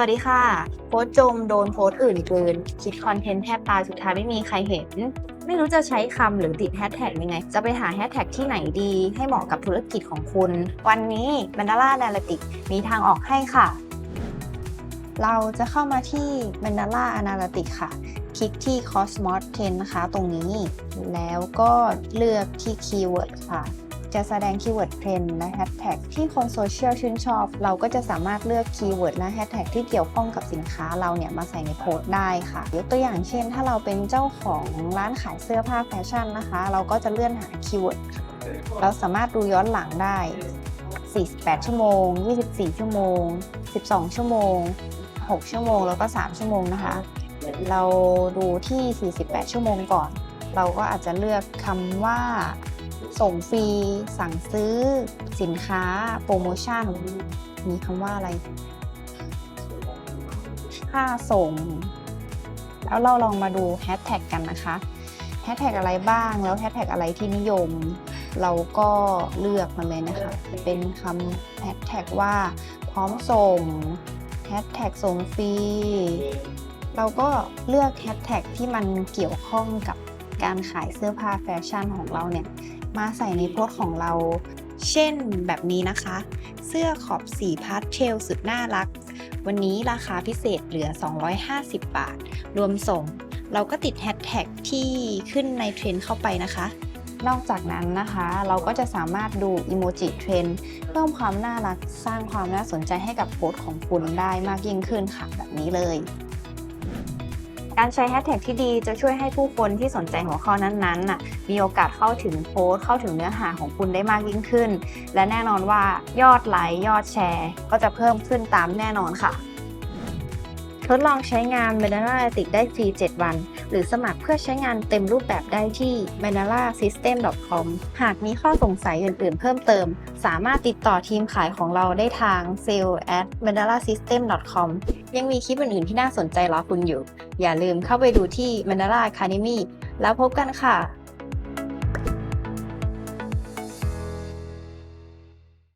วัสดีค่ะ โพสจมโดนโพสอื่นเกิน คิดคอนเทนต์แทบตายสุดท้ายไม่มีใครเห็น ไม่รู้จะใช้คำหรือติดแฮชแท็กยังไง จะไปหาแฮชแท็กที่ไหนดี ให้เหมาะกับธุรกิจของคุณ วันนี้ Mandala a n a l y t i c มีทางออกให้ค่ะ เราจะเข้ามาที่ Mandala Analytics ค่ะ คลิกที่ Cosmos 10 นะคะ ตรงนี้ แล้วก็เลือกที่ Keyword ค่ะ จะแสดงคีย์เวิร์ดเทรนและแฮชแท็กที่คนโซเชียลชื่นชอบ เราก็จะสามารถเลือกคีย์เวิร์ดและแฮชแท็กที่เกี่ยวข้องกับสินค้าเราเนี่ยมาใส่ในโพสต์ได้ค่ะ ยกตัวอย่างเช่น ถ้าเราเป็นเจ้าของร้านขายเสื้อผ้าแฟชั่นนะคะ เราก็จะเลื่อนหาคีย์เวิร์ดเราสามารถดูย้อนหลังได้ 48 ชั่วโมง 24 ชั่วโมง 12 ชั่วโมง 6 ชั่วโมง แล้วก็ 3 ชั่วโมงนะคะ เราดูที่ 48 ชั่วโมงก่อน เราก็อาจจะเลือกคำว่า ส่งฟรี สั่งซื้อ สินค้า โปรโมชั่น มีคำว่าอะไร ค่าส่ง แล้วเราลองมาดูแฮชแท็กกันนะคะแฮชแท็กอะไรบ้าง แล้วแฮชแท็กอะไรที่นิยม เราก็เลือกมันเลยนะคะ เป็นคำแฮชแท็กว่าพร้อมส่งแฮชแท็กส่งฟรี เราก็เลือกแฮชแท็กที่มันเกี่ยวข้องกับการขายเสื้อผ้าแฟชั่นของเราเนี่ย มาใส่ในโพสของเรา เช่นแบบนี้นะคะ เสื้อขอบสีพาสเทลสุดน่ารัก วันนี้ราคาพิเศษเหลือ 250 บาท รวมส่ง เราก็ติดแฮชแท็กที่ขึ้นในเทรนด์เข้าไปนะคะนอกจากนั้นนะคะ เราก็จะสามารถดูอิโมจิเทรนเพิ่มความน่ารักสร้างความน่าสนใจให้กับโพสต์ของคุณได้มากยิ่งขึ้นค่ะแบบนี้เลย การใช้แฮชแท็กที่ดีจะช่วยให้ผู้คนที่สนใจหัวข้อนั้นๆน่ะมีโอกาสเข้าถึงโพสต์เข้าถึงเนื้อหาของคุณได้มากยิ่งขึ้น และแน่นอนว่ายอดไลค์ยอดแชร์ ก็จะเพิ่มขึ้นตามแน่นอนค่ะ ทดลองใช้งาน Mandala Analytics ได้ฟรี 7 วัน หรือสมัครเพื่อใช้งานเต็มรูปแบบได้ที่ mandalasystem.com หากมีข้อสงสัยอื่นๆ เพิ่มเติม สามารถติดต่อทีมขายของเราได้ทาง sales at mandalasystem.com ยังมีคลิปอื่นๆที่น่าสนใจรอคุณอยู่ อย่าลืมเข้าไปดูที่ Mandala Academy แล้วพบกันค่ะ